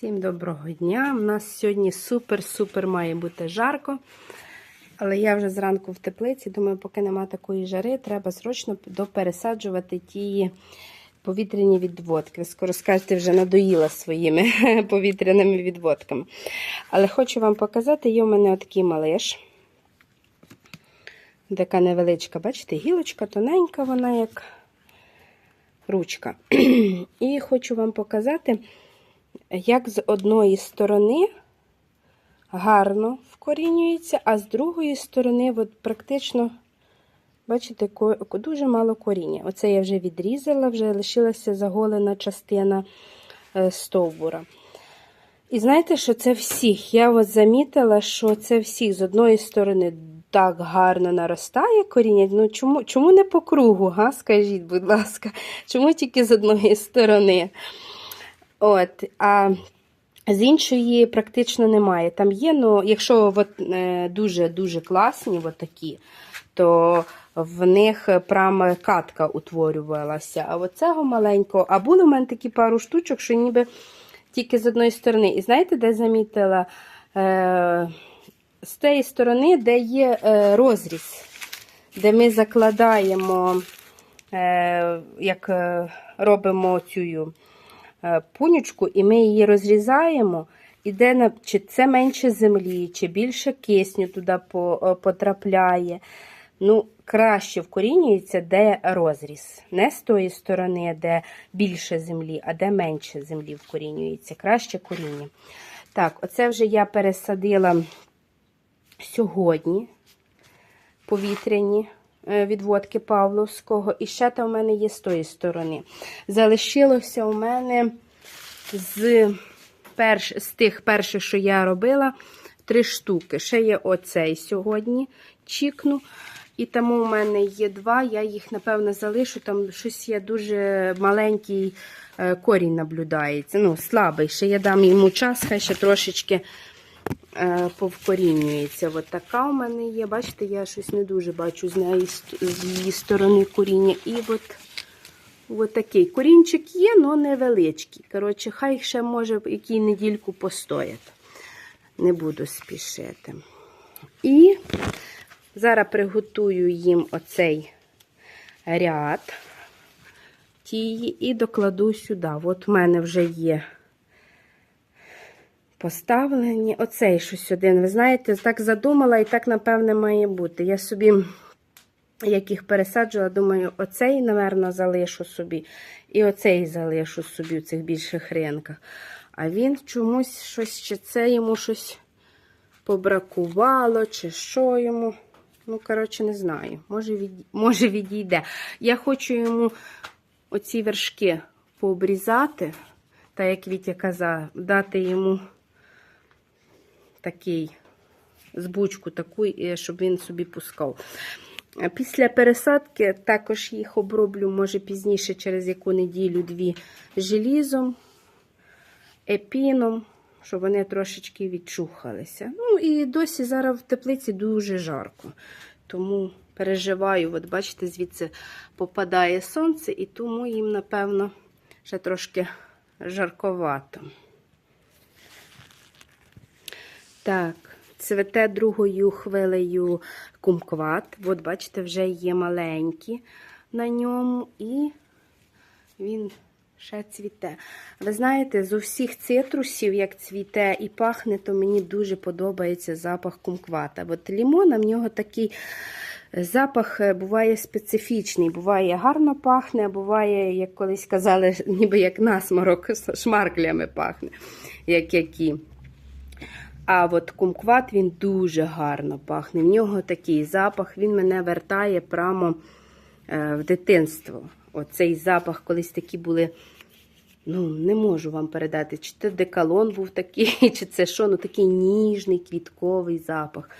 Всім доброго дня. У нас сьогодні супер-супер має бути жарко. Але я вже зранку в теплиці, думаю, поки нема такої жари, треба срочно допересаджувати ті повітряні відводки. Скоро скажете, вже надоїла своїми повітряними відводками. Але хочу вам показати, є у мене отакий малиш. Така невеличка, бачите, гілочка тоненька, вона як ручка. І хочу вам показати, як з одної сторони гарно вкорінюється, а з другої сторони, от практично, бачите, дуже мало коріння. Оце я вже відрізала, вже лишилася заголена частина е, стовбура. І знаєте, що це всіх? Я от замітила, що це всіх з одної сторони так гарно наростає коріння. Ну чому, чому не по кругу? га? Скажіть, будь ласка, чому тільки з одної сторони? От, а з іншої практично немає. Там є, ну, якщо дуже-дуже класні от такі, то в них прямо катка утворювалася. А от цього маленького, а були в мене такі пару штучок, що ніби тільки з одної сторони. І знаєте, де замітила? Е, з тієї сторони, де є е, розріз, де ми закладаємо, е, як е, робимо цю пунючку, і ми її розрізаємо, і де на, чи це менше землі, чи більше кисню туди е, потрапляє. Ну, краще вкорінюється, де розріз. Не з тої сторони, де більше землі, а де менше землі вкорінюється. Краще коріння. Так, оце вже я пересадила сьогодні повітряні е, відводки Павловського. І ще там у мене є з тої сторони. Залишилося у мене з, перш, з тих перших, що я робила, три штуки. Ще є оцей сьогодні чікну. І тому у мене є два, я їх, напевно, залишу. Там щось є дуже маленький е, корінь наблюдається. Ну, слабий. Ще я дам йому час, хай ще трошечки е, повкорінюється. От така у мене є. Бачите, я щось не дуже бачу з неї з її сторони коріння. І от, от такий корінчик є, але невеличкий. Коротше, хай ще може якій недільку постоять. Не буду спішити. І зараз приготую їм оцей ряд тії і докладу сюди. От в мене вже є поставлені. Оцей щось один. Ви знаєте, так задумала і так, напевне, має бути. Я собі, як їх пересаджувала, думаю, оцей, напевно, залишу собі. І оцей залишу собі в цих більших ринках. А він чомусь щось, чи це йому щось побракувало, чи що йому. Ну, коротше, не знаю. Може, від... Може відійде. Я хочу йому оці вершки пообрізати, так як Вітя казав, дати йому такий збучку, таку, і щоб він собі пускав. Після пересадки також їх оброблю, може пізніше, через яку неділю-дві желізом, епіном, щоб вони трошечки відчухалися. Ну і досі зараз в теплиці дуже жарко. Тому переживаю, от бачите, звідси попадає сонце, і тому їм, напевно, ще трошки жарковато. Так, цвете другою хвилею кумкват. От, бачите, вже є маленькі на ньому, і він ще цвіте. Ви знаєте, з усіх цитрусів, як цвіте і пахне, то мені дуже подобається запах кумквата. От лімона в нього такий запах е, буває специфічний. Буває гарно пахне, а буває, як колись казали, ніби як насморок, шмарклями пахне, як які. А от кумкват він дуже гарно пахне. В нього такий запах, він мене вертає прямо е, в дитинство. Оцей запах, колись такі були. Ну, не можу вам передати, чи це деколон був такий, чи це що, ну такий ніжний квітковий запах.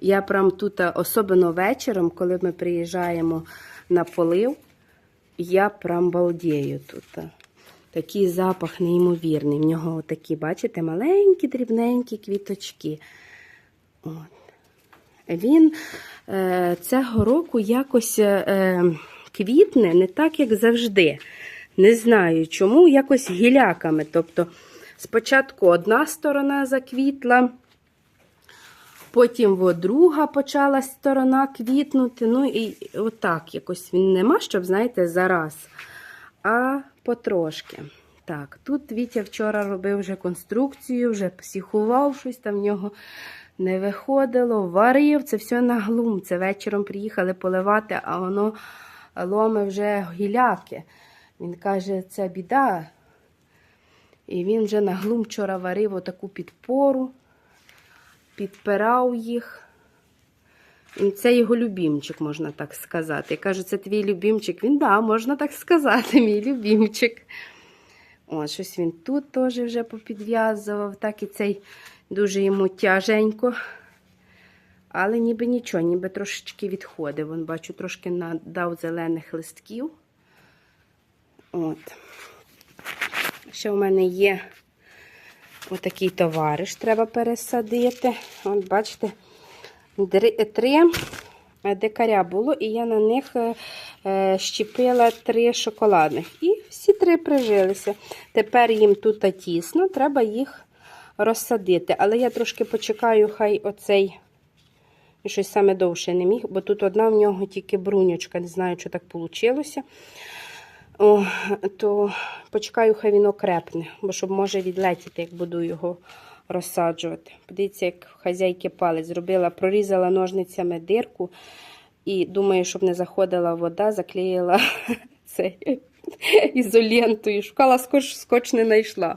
Я прям тут, особливо вечором, коли ми приїжджаємо на полив, я прям балдію тут. Такий запах неймовірний. В нього такі, бачите, маленькі, дрібненькі квіточки. От. Він е, цього року якось е, квітне не так, як завжди. Не знаю чому, якось гіляками. Тобто Спочатку одна сторона заквітла, потім во друга почала сторона квітнути. Ну і отак якось він нема, щоб, знаєте, зараз, а потрошки. Так, тут Вітя вчора робив вже конструкцію, вже психував щось там в нього не виходило, варив, це все на глум. Це вечором приїхали поливати, а воно ломе вже гіляки. Він каже, це біда. І він вже на глум вчора варив отаку підпору, підпирав їх. Це його любімчик, можна так сказати. Я кажу, це твій любімчик. Він, да, можна так сказати, мій любімчик. О, щось він тут теж вже попідв'язував, так і цей дуже йому тяженько. Але ніби нічого, ніби трошечки відходив. Вон, бачу, трошки надав зелених листків. От. Ще в мене є отакий товариш, треба пересадити. От, бачите, три дикаря було, і я на них е, е, щепила три шоколадних. І всі три прижилися. Тепер їм тут тісно, треба їх розсадити. Але я трошки почекаю, хай оцей і щось саме довше не міг, бо тут одна в нього тільки бруньочка, не знаю, що так вийшло. О, то почекаю, хай він окрепне, бо щоб може відлетіти, як буду його розсаджувати. Подивіться, як хазяйки палець зробила, прорізала ножницями дирку і думаю, щоб не заходила вода, заклеїла це ізолентою. Шукала скотч, скотч не знайшла.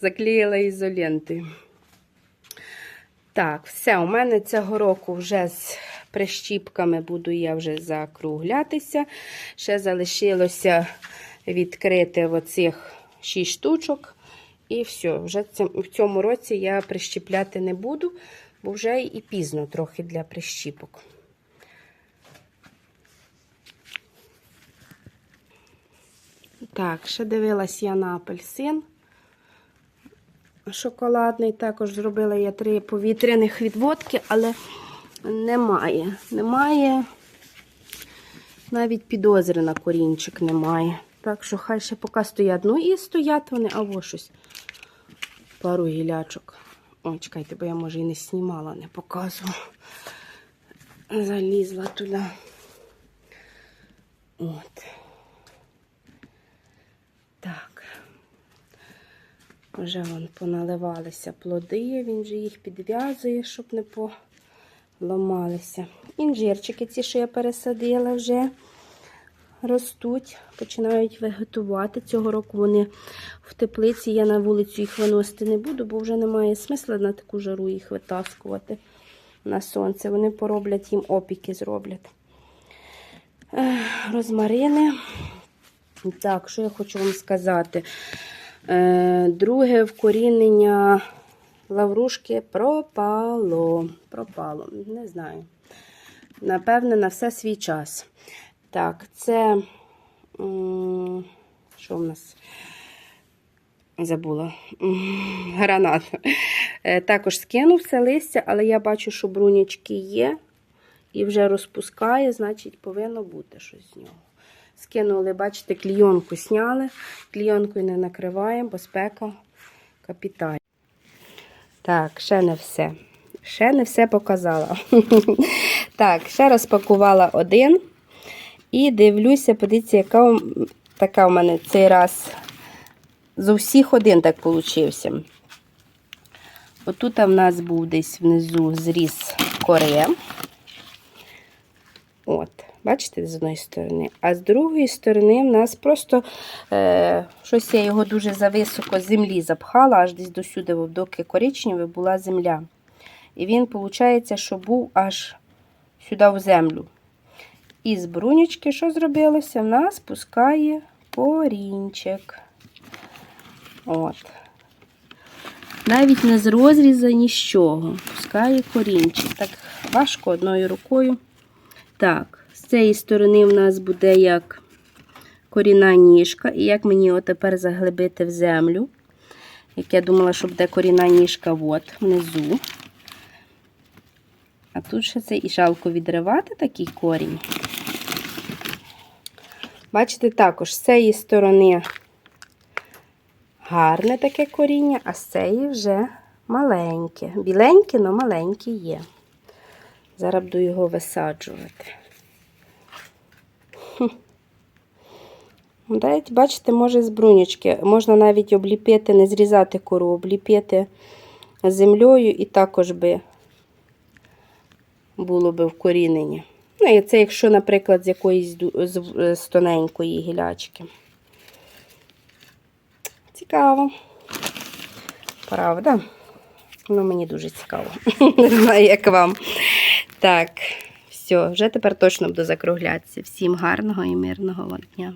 Заклеїла ізолентою. Так, все, у мене цього року вже з прищіпками буду я вже закруглятися. Ще залишилося відкрити оцих 6 штучок. І все, вже в цьому році я прищіпляти не буду, бо вже і пізно трохи для прищіпок. Так, ще дивилась я на апельсин шоколадний. Також зробила я три повітряних відводки, але немає. Немає. Навіть підозри на корінчик немає. Так що хай ще поки стоять. Ну і стоять вони, або щось. Пару гілячок. О, чекайте, бо я, може, і не знімала, не показувала. Залізла туди. От. Так. Вже вон поналивалися плоди, він же їх підв'язує, щоб не поламалися. Інжирчики, ці, що я пересадила, вже ростуть, починають вегетувати. Цього року вони в теплиці. Я на вулицю їх виносити не буду, бо вже немає смисла на таку жару їх витаскувати на сонце. Вони пороблять їм опіки зроблять. Розмарини. Так, що я хочу вам сказати? Е, Друге вкорінення лаврушки пропало. Пропало, не знаю. Напевне, на все свій час. Так, це. Що в нас? Забула. Гранат. Е, Також скинув все листя, але я бачу, що брунячки є. І вже розпускає, значить, повинно бути щось з нього. Скинули, бачите, клійонку сняли. Клійонкою не накриваємо, бо спека капітальна. Так, ще не все. Ще не все показала. Так, ще розпакувала один. І дивлюся, подивіться, яка така у мене цей раз. З усіх один так получився. Отут в нас був десь внизу зріз кори. От. Бачите, з одної сторони. А з другої сторони в нас просто е, щось я його дуже зависоко землі запхала, аж десь до сюди, доки коричневий була земля. І він, виходить, що був аж сюди в землю. І з брунючки, що зробилося? В нас пускає корінчик. От. Навіть не з розріза нічого. Пускає корінчик. Так, важко одною рукою. Так. З цієї сторони в нас буде як корінна ніжка. І як мені тепер заглибити в землю. Як я думала, що буде корінна ніжка от, внизу. А тут ще це і жалко відривати такий корінь. Бачите, також з цієї сторони гарне таке коріння, а з цієї вже маленьке. Біленьке, але маленьке є. Зараз буду його висаджувати. Навіть, бачите, може з брунючки. Можна навіть обліпити, не зрізати кору, обліпити землею і також би було би вкорінення. І це якщо, наприклад, з якоїсь з, з тоненької гілячки. Цікаво. Правда? Ну, мені дуже цікаво. Не знаю, як вам. Так, все, вже тепер точно буду закруглятися. Всім гарного і мирного вам дня.